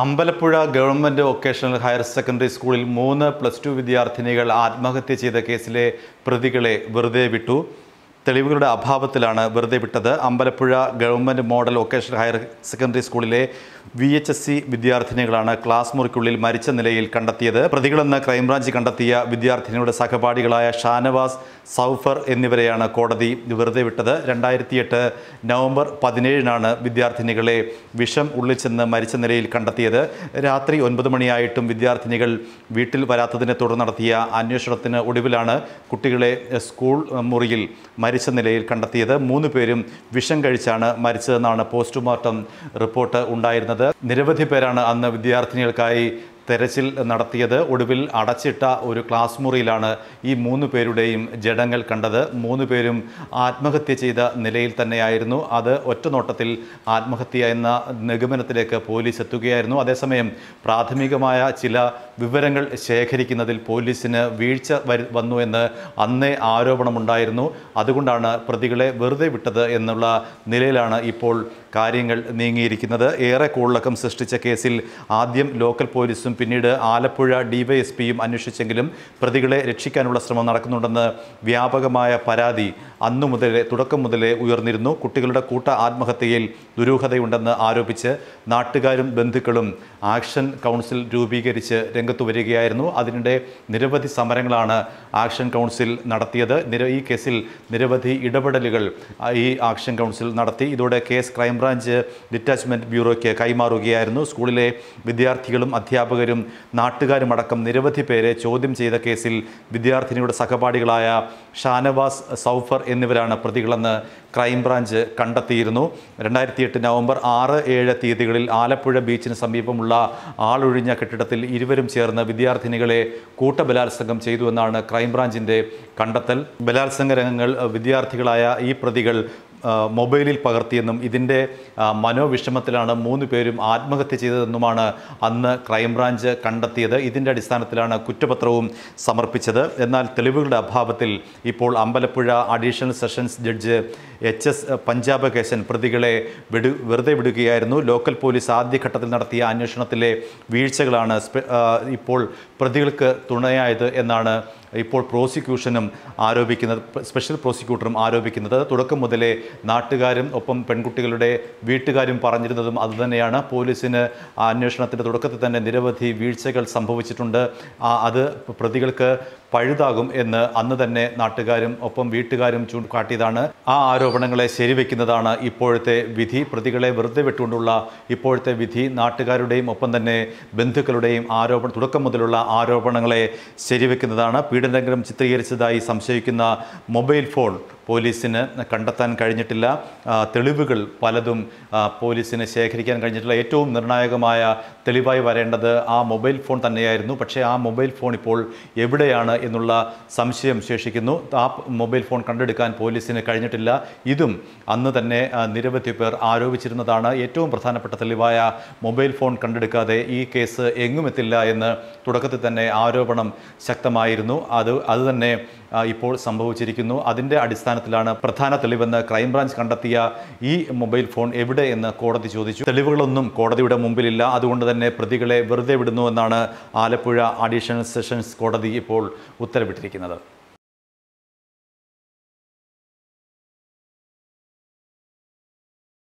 Ambalappuzha government vocational higher secondary സ്കൂളിൽ മൂന്ന് plus two വിദ്യാർത്ഥിനികൾ ആത്മഹത്യ ചെയ്ത കേസിലെ പ്രതികളെ വെറുതെ വിട്ടു. തെളിവുകളുടെ അഭാവത്തിലാണ് വെറുതെ വിട്ടത്. Ambalappuzha government model vocational higher secondary സ്കൂളിലെ വി എച്ച് എസ് സി വിദ്യാർത്ഥിനികളാണ് ക്ലാസ് മുറിക്കുള്ളിൽ മരിച്ച നിലയിൽ കണ്ടെത്തിയത്. പ്രതികളെന്ന് ക്രൈംബ്രാഞ്ച് കണ്ടെത്തിയ വിദ്യാർത്ഥിനിയുടെ സഹപാഠികളായ ഷാനവാസ് സൗഫർ എന്നിവരെയാണ് കോടതി വെറുതെ വിട്ടത്. രണ്ടായിരത്തി എട്ട് നവംബർ പതിനേഴിനാണ് വിദ്യാർത്ഥിനികളെ വിഷം ഉള്ളിച്ചെന്ന് മരിച്ച നിലയിൽ കണ്ടെത്തിയത്. രാത്രി ഒൻപത് മണിയായിട്ടും വിദ്യാർത്ഥിനികൾ വീട്ടിൽ വരാത്തതിനെ തുടർന്ന് നടത്തിയ അന്വേഷണത്തിന് ഒടുവിലാണ് കുട്ടികളെ സ്കൂൾ മുറിയിൽ മരിച്ച നിലയിൽ കണ്ടെത്തിയത്. മൂന്ന് പേരും വിഷം കഴിച്ചാണ് മരിച്ചതെന്നാണ് പോസ്റ്റ്മോർട്ടം റിപ്പോർട്ട് ഉണ്ടായിരുന്നത്. നിരവധി പേരാണ് അന്ന് വിദ്യാർത്ഥിനികൾക്കായി തെരച്ചിൽ നടത്തിയത്. ഒടുവിൽ അടച്ചിട്ട ഒരു ക്ലാസ് മുറിയിലാണ് ഈ മൂന്ന് പേരുടെയും ജഡങ്ങൾ കണ്ടത്. മൂന്ന് പേരും ആത്മഹത്യ ചെയ്ത നിലയിൽ തന്നെയായിരുന്നു. അത് ഒറ്റനോട്ടത്തിൽ ആത്മഹത്യ എന്ന നിഗമനത്തിലേക്ക് പോലീസ് എത്തുകയായിരുന്നു. അതേസമയം പ്രാഥമികമായ ചില വിവരങ്ങൾ ശേഖരിക്കുന്നതിൽ പോലീസിന് വീഴ്ച വന്നു എന്ന് അന്നേ ആരോപണമുണ്ടായിരുന്നു. അതുകൊണ്ടാണ് പ്രതികളെ വെറുതെ വിട്ടത് എന്നുള്ള നിലയിലാണ് ഇപ്പോൾ കാര്യങ്ങൾ നീങ്ങിയിരിക്കുന്നത്. ഏറെ കൂളക്കം സൃഷ്ടിച്ച കേസിൽ ആദ്യം ലോക്കൽ പോലീസും പിന്നീട് ആലപ്പുഴ ഡിവൈഎസ്പിയും അന്വേഷിച്ചെങ്കിലും പ്രതികളെ രക്ഷിക്കാനുള്ള ശ്രമം നടക്കുന്നുണ്ടെന്ന് വ്യാപകമായ പരാതി അന്നു മുതലേ തുടക്കം മുതലേ ഉയർന്നിരുന്നു. കുട്ടികളുടെ കൂട്ട ആത്മഹത്യയിൽ ദുരൂഹതയുണ്ടെന്ന് ആരോപിച്ച് നാട്ടുകാരും ബന്ധുക്കളും ആക്ഷൻ കൗൺസിൽ രൂപീകരിച്ച് രംഗത്തു വരികയായിരുന്നു. അതിനിടെ നിരവധി സമരങ്ങളാണ് ആക്ഷൻ കൗൺസിൽ നടത്തിയത്. ഈ കേസിൽ നിരവധി ഇടപെടലുകൾ ഈ ആക്ഷൻ കൗൺസിൽ നടത്തി. ഇതോടെ കേസ് ക്രൈംബ്രാഞ്ച് ഡിറ്റാച്ച്മെന്റ് ബ്യൂറോയ്ക്ക് കൈമാറുകയായിരുന്നു. സ്കൂളിലെ വിദ്യാർത്ഥികളും അധ്യാപകരും നാട്ടുകാരും അടക്കം നിരവധി പേരെ ചോദ്യം ചെയ്ത കേസിൽ വിദ്യാർത്ഥിനിയുടെ സഹപാഠികളായ ഷാനവാസ് സൗഫർ എന്നിവരാണ് പ്രതികളെന്ന് ക്രൈംബ്രാഞ്ച് കണ്ടെത്തിയിരുന്നു. രണ്ടായിരത്തി എട്ട് നവംബർ ആറ് ഏഴ് തീയതികളിൽ ആലപ്പുഴ ബീച്ചിന് സമീപമുള്ള ആളൊഴിഞ്ഞ കെട്ടിടത്തിൽ ഇരുവരും ചേർന്ന് വിദ്യാർത്ഥിനികളെ കൂട്ടബലാത്സംഗം ചെയ്തുവെന്നാണ് ക്രൈംബ്രാഞ്ചിന്റെ കണ്ടെത്തൽ. ബലാത്സംഗ രംഗങ്ങൾ വിദ്യാർത്ഥികളായ ഈ പ്രതികൾ മൊബൈലിൽ പകർത്തിയെന്നും ഇതിന്റെ മനോവിഷമത്തിലാണ് മൂന്ന് പേരും ആത്മഹത്യ ചെയ്തതെന്നുമാണ് അന്ന് ക്രൈംബ്രാഞ്ച് കണ്ടെത്തിയത്. ഇതിന്റെ അടിസ്ഥാനത്തിലാണ് കുറ്റപത്രവും സമർപ്പിച്ചത്. എന്നാൽ തെളിവുകളുടെ അഭാവത്തിൽ ഇപ്പോൾ Ambalappuzha additional sessions judge H S Panchapakesan പ്രതികളെ വിടു വെറുതെ വിടുകയായിരുന്നു. ലോക്കൽ പോലീസ് ആദ്യഘട്ടത്തിൽ നടത്തിയ അന്വേഷണത്തിലെ വീഴ്ചകളാണ് ഇപ്പോൾ പ്രതികൾക്ക് തുണയായത് എന്നാണ് ഇപ്പോൾ പ്രോസിക്യൂഷനും ആരോപിക്കുന്നത് സ്പെഷ്യൽ പ്രോസിക്യൂട്ടറും ആരോപിക്കുന്നത്. തുടക്കം മുതലേ നാട്ടുകാരും ഒപ്പം പെൺകുട്ടികളുടെ വീട്ടുകാരും പറഞ്ഞിരുന്നതും അതുതന്നെയാണ്. പോലീസിന് അന്വേഷണത്തിന്റെ തുടക്കത്തിൽ തന്നെ നിരവധി വീഴ്ചകൾ സംഭവിച്ചിട്ടുണ്ട്. അത് പ്രതികൾക്ക് പഴുതാകും എന്ന് അന്ന് തന്നെ നാട്ടുകാരും ഒപ്പം വീട്ടുകാരും ചൂണ്ടിക്കാട്ടിയതാണ്. ആ ആരോപണങ്ങളെ ശരിവെക്കുന്നതാണ് ഇപ്പോഴത്തെ വിധി. പ്രതികളെ വെറുതെ വിട്ടുകൊണ്ടുള്ള ഇപ്പോഴത്തെ വിധി. നാട്ടുകാരുടെയും ഒപ്പം തന്നെ ബന്ധുക്കളുടെയും ആരോപണ തുടക്കം മുതലുള്ള ആരോപണങ്ങളെ ശരിവെക്കുന്നതാണ്. പീഡനകരം ചിത്രീകരിച്ചതായി സംശയിക്കുന്ന മൊബൈൽ ഫോൺ പോലീസിന് കണ്ടെത്താൻ കഴിഞ്ഞിട്ടില്ല. തെളിവുകൾ പലതും പോലീസിന് ശേഖരിക്കാൻ കഴിഞ്ഞിട്ടില്ല. ഏറ്റവും നിർണായകമായ തെളിവായി വരേണ്ടത് ആ മൊബൈൽ ഫോൺ തന്നെയായിരുന്നു. പക്ഷേ ആ മൊബൈൽ ഫോൺ ഇപ്പോൾ എവിടെയാണ് എന്നുള്ള സംശയം ശേഷിക്കുന്നു. ആ മൊബൈൽ ഫോൺ കണ്ടെടുക്കാൻ പോലീസിന് കഴിഞ്ഞിട്ടില്ല. ഇതും അന്ന് തന്നെ നിരവധി പേർ ആരോപിച്ചിരുന്നതാണ്. ഏറ്റവും പ്രധാനപ്പെട്ട തെളിവായ മൊബൈൽ ഫോൺ കണ്ടെടുക്കാതെ ഈ കേസ് എങ്ങുമെത്തില്ല എന്ന് തുടക്കത്തിൽ തന്നെ ആരോപണം ശക്തമായിരുന്നു. അത് അതുതന്നെ ഇപ്പോൾ സംഭവിച്ചിരിക്കുന്നു. അതിന്റെ അടിസ്ഥാനത്തിലാണ് പ്രധാന തെളിവെന്ന് ക്രൈംബ്രാഞ്ച് കണ്ടെത്തിയ ഈ മൊബൈൽ ഫോൺ എവിടെ എന്ന് കോടതി ചോദിച്ചു. തെളിവുകളൊന്നും കോടതിയുടെ മുമ്പിലില്ല. അതുകൊണ്ട് തന്നെ പ്രതികളെ വെറുതെ വിടുന്നു എന്നാണ് ആലപ്പുഴ അഡീഷണൽ സെഷൻസ് കോടതി ഇപ്പോൾ ഉത്തരവിട്ടിരിക്കുന്നത്.